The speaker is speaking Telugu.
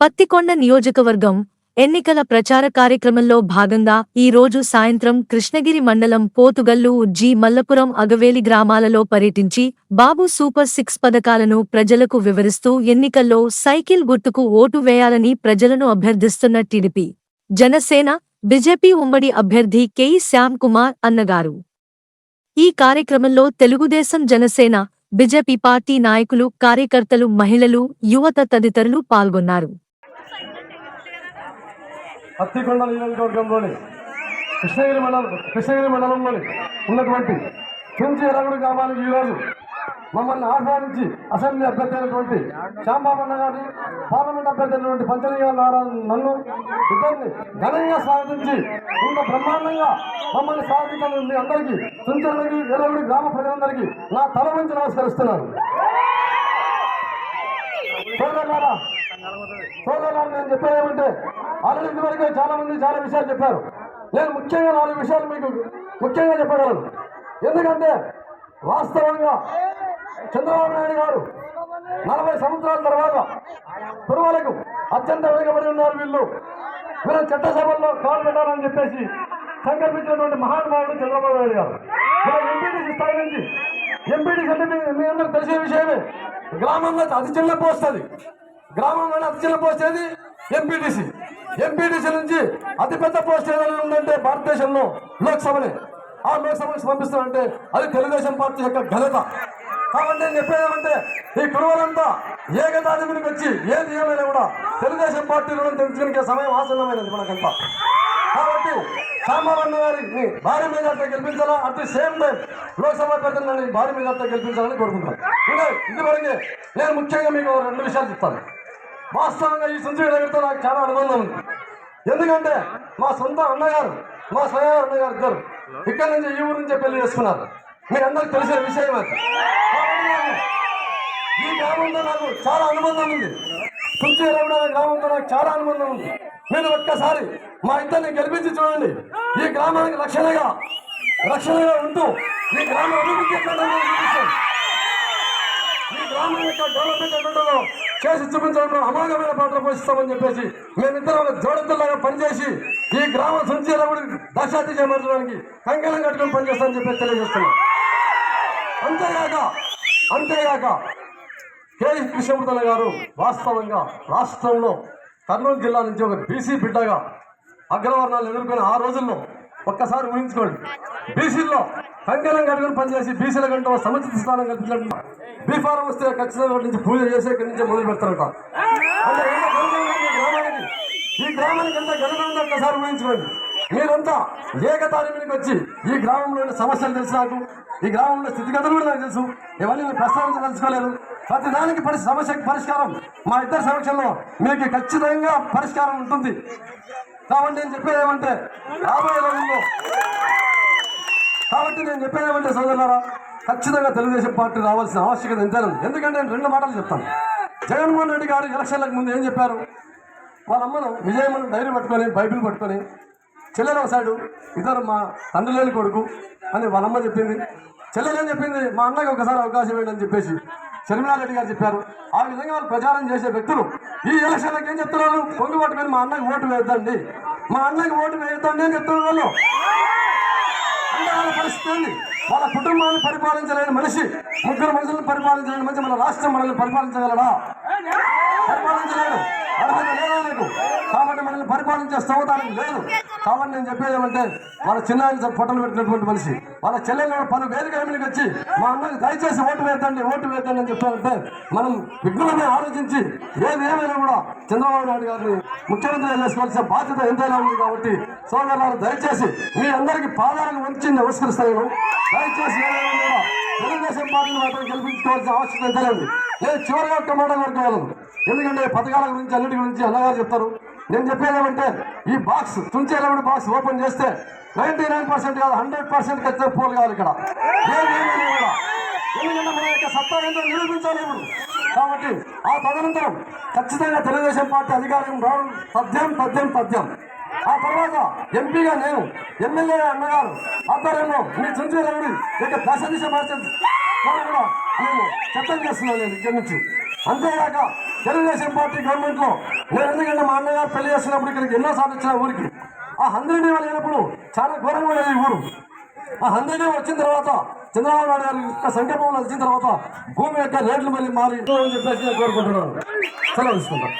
పత్తికొండ నియోజకవర్గం ఎన్నికల ప్రచార కార్యక్రమంలో భాగంగా ఈ రోజు సాయంత్రం కృష్ణగిరి మండలం పోతుగల్లు జి మల్లపురం అగవేలి గ్రామాలలో పర్యటించి బాబు సూపర్ సిక్స్ పథకాలను ప్రజలకు వివరిస్తూ ఎన్నికల్లో సైకిల్ గుర్తుకు ఓటు వేయాలని ప్రజలను అభ్యర్థిస్తున్న టీడీపీ జనసేన బీజేపీ ఉమ్మడి అభ్యర్థి కెఈ శ్యామ్ కుమార్ అన్నగారు. ఈ కార్యక్రమంలో తెలుగుదేశం జనసేన బీజేపీ పార్టీ నాయకులు కార్యకర్తలు మహిళలు యువత తదితరులు పాల్గొన్నారు. పత్తికొండ నియోజకవర్గంలోని కృష్ణగిరి మండలం కృష్ణగిరి మండలంలోని ఉన్నటువంటి చుంచి ఎరగడు గ్రామానికి ఈరోజు మమ్మల్ని ఆహ్వానించి అసెంబ్లీ అభ్యర్థి అయినటువంటి శ్యాంబాబన్న గారిని పార్లమెంట్ అభ్యర్థి అయినటువంటి పంచనీయ నారాయణ నన్ను ఇద్దరిని ఘనంగా స్వాగతించి ఇంత బ్రహ్మాండంగా మమ్మల్ని స్వాగతించిన మీ అందరికీ చుంచెరగుడి ఎరగుడి గ్రామ ప్రజలందరికీ నా తల వంచి నమస్కరిస్తున్నాను. సోదరులారా సోదరులారా నేను చెప్పేది ఏమంటే ఆల్రెడీ ఇంతవరకే చాలా మంది చాలా విషయాలు చెప్పారు. నేను ముఖ్యంగా నాలుగు విషయాలు మీకు ముఖ్యంగా చెప్పగలను. ఎందుకంటే వాస్తవంగా చంద్రబాబు నాయుడు గారు నలభై సంవత్సరాల తర్వాత పురువలకు అత్యంత వెనుకబడి ఉన్నారు వీళ్ళు. వీళ్ళని చట్టసభల్లో కాలు పెట్టాలని చెప్పేసి సంకల్పించినటువంటి మహానుభావుడు చంద్రబాబు నాయుడు గారు. ఎంపీటీసీ స్థాయి నుంచి ఎంపీడీ కంటే మీ- అందరూ తెలిసే విషయమే. గ్రామంలో అతి చిన్న పోస్ట్ అది. గ్రామంలో అతి చిన్న పోస్ట్ ఏది? ఎంపీటీసీ. ఎంపీటీసీ నుంచి అతిపెద్ద పోస్ట్ ఏదైనా ఉందంటే భారతదేశంలో లోక్సభనే. ఆ లోక్సభకి పంపిస్తారంటే అది తెలుగుదేశం పార్టీ యొక్క ఘనత. కాబట్టి నేను చెప్పేదేమంటే ఈ కురువులంతా ఏకతాటి మీదకి వచ్చి ఏది ఏమైనా కూడా తెలుగుదేశం పార్టీ రుణం తెలుసుకునే సమయం ఆసన్నమైనది మనకంతా కాబట్టి సాంబాబన్న గారిని భారీ majority గెలిపించాలా? At the same time Lok Sabha అభ్యర్థులని భారీ మెజార్టీ గెలిపించాలని కోరుకుంటున్నాను. ఇంకా ఇదివరకే నేను ముఖ్యంగా మీకు రెండు విషయాలు చెప్తాను. వాస్తవంగా ఈ సంజయ్ దగ్గరతో నాకు చాలా అనుబంధం ఉంది. ఎందుకంటే మా సొంత అన్నగారు మా స్వయం అన్నగారు ఇద్దరు ఇక్కడ నుంచి ఈ ఊరు నుంచే పెళ్ళి చేసుకున్నారు. మీరు అందరికి తెలిసిన విషయం అది. ఈ గ్రామంతో నాకు చాలా అనుబంధం ఉంది. తుంచి రమణ గ్రామంతో నాకు చాలా అనుబంధం ఉంది. మీరు ఒక్కసారి మా ఇద్దరిని గెలిపించి చూడండి. ఈ గ్రామానికి రక్షణగా రక్షణగా ఉంటూ ఈ గ్రామ అభివృద్ధి ఈ గ్రామం యొక్క డెవలప్మెంట్ ఎట్లుంటుందో చేసి చూపించడంలో అమాగమైన పాత్ర పోషిస్తామని చెప్పేసి మేమిద్దరం ఒక జోడెద్దలాగా పనిచేసి ఈ గ్రామ సంచీరముడి దశాతి చేపట్టడానికి కంకణం కట్టుకొని పనిచేస్తామని చెప్పేసి తెలియజేస్తున్నాం. అంతేగాక అంతేగాక కేఎస్ కృష్ణమూర్తన గారు వాస్తవంగా రాష్ట్రంలో కర్నూలు జిల్లా నుంచి ఒక బీసీ బిడ్డగా అగ్రవర్ణాలు ఎదుర్కొని ఆ రోజుల్లో ఒక్కసారి ఊహించుకోండి. బీసీల్లో కంకణం కట్టుకుని పనిచేసి బీసీల కంటే సముచిత స్థానం కల్పించినట్టు బీఫారం వస్తే ఖచ్చితంగా నుంచి పూజ చేసే ఇక్కడి నుంచి మొదలు పెడతారట ఈ గ్రామానికి. ఈ గ్రామానికి ఎంత ఘనత ఉందో ఒక్కసారి ఊహించుకోండి. మీరంతా ఏకతారి మీదకి వచ్చి ఈ గ్రామంలోని సమస్యలు తెలుసు నాకు ఈ గ్రామంలో స్థితిగతులు కూడా నాకు తెలుసు. ఇవన్నీ నేను ప్రస్తావించదలుచుకోలేదు. ప్రతి దానికి పరి సమస్యకు పరిష్కారం మా ఇద్దరి సమక్షంలో మీకు ఖచ్చితంగా పరిష్కారం ఉంటుంది. కాబట్టి నేను చెప్పేది ఏమంటే రాబోయే రోజుల్లో కాబట్టి నేను చెప్పేది ఏమంటే సోదరులారా ఖచ్చితంగా తెలుగుదేశం పార్టీ రావాల్సిన ఆవశ్యకత ఎంతైనా ఎందుకంటే నేను రెండు మాటలు చెప్తాను. జగన్మోహన్ రెడ్డి గారు ఎలక్షన్లకు ముందు ఏం చెప్పారు? వాళ్ళ అమ్మను విజయమ్మను డైరీ పట్టుకొని బైబిల్ పట్టుకొని చెల్లెలు ఒక సైడు ఇద్దరు మా తండ్రి లేని కొడుకు అని వాళ్ళమ్మ చెప్పింది. చెల్లెలు ఏం చెప్పింది? మా అన్నకి ఒకసారి అవకాశం ఏంటని చెప్పేసి రెడ్డి గారు చెప్పారు. ఆ విధంగా వాళ్ళు ప్రచారం చేసే వ్యక్తులు. ఈ ఎలక్షన్లకు ఏం చెప్తున్నారు? పొంగు పట్టుకొని మా అన్నకి ఓటు వేద్దండి మా అన్నకి ఓటు వేయద్దండి అని చెప్తున్నారు వాళ్ళు. అంటే వాళ్ళ పరిస్థితి వాళ్ళ కుటుంబాన్ని పరిపాలించలేని మనిషి ముగ్గురు మనుషులను పరిపాలించలేని మనిషి మన రాష్ట్రం మనల్ని పరిపాలించగలడా? పరిపాలించలేడు అర్హత లేదా నీకు? కాబట్టి మనల్ని పరిపాలించే స్తోతానికి లేదు. కాబట్టి నేను చెప్పేది ఏమంటే వాళ్ళ చిన్నాయన పొట్టలు పెట్టినటువంటి మనిషి వాళ్ళ చెల్లెలు పలు వేదిక ఎమ్మెల్యేకి వచ్చి మా అన్నకి దయచేసి ఓటు వేద్దండి ఓటు వేద్దండి అని చెప్పారంటే మనం విఘ్నంగా ఆలోచించి ఏది ఏమైనా కూడా చంద్రబాబు నాయుడు గారిని ముఖ్యమంత్రి చేసుకోవాల్సిన బాధ్యత ఎంతైనా ఉంది కాబట్టి సోదరులారు దయచేసి మీ అందరికీ పాదాలను వంచి నమస్కరిస్తాను దయచేసి కూడా తెలుగుదేశం పార్టీని మాత్రం గెలిపించుకోవాల్సిన ఆవశ్యకత లేదు నేను చివరిగా ఒక్క మాట కోరుకోగలను ఎందుకంటే పథకాల గురించి అన్నిటి గురించి అన్నగారు చెప్తారు. నేను చెప్పేది ఏమంటే ఈ బాక్స్ తుంచేలబడి బాక్స్ ఓపెన్ చేస్తే నైన్టీ నైన్ పర్సెంట్ కాదు హండ్రెడ్ పర్సెంట్ ఖచ్చితంగా పోలు కావాలి ఇక్కడ. ఎందుకంటే మన యొక్క సత్తా ఏంటో నిరూపించాలి ఇప్పుడు. కాబట్టి ఆ తదనంతరం ఖచ్చితంగా తెలుగుదేశం పార్టీ అధికారం రావడం తథ్యం తథ్యం తథ్యం. ఆ తర్వాత ఎంపీగా నేను ఎమ్మెల్యే అన్నగారు ఆధ్వర్యంలో మీ చుంచూరు ఇక దశ దిశ మార్చండి కూడా మేము చట్టం చేస్తున్నాను నేను ఇక్కడి నుంచి. అంతేగాక తెలుగుదేశం పార్టీ గవర్నమెంట్లో నేను ఎందుకంటే మా అన్నగారు పెళ్ళి చేస్తున్నప్పుడు ఇక్కడికి ఎన్నోసార్లు వచ్చిన ఊరికి ఆ హంద్రీని వెళ్ళినప్పుడు లేనప్పుడు చాలా ఘోరంగా ఉండేది ఊరు. ఆ హంద్రీని వచ్చిన తర్వాత చంద్రబాబు నాయుడు గారి యొక్క సంకల్పంలో వచ్చిన తర్వాత భూమి యొక్క రేట్లు మళ్ళీ మారి చెప్పేసి కోరుకుంటున్నాను. సెలవు తీసుకుంటాను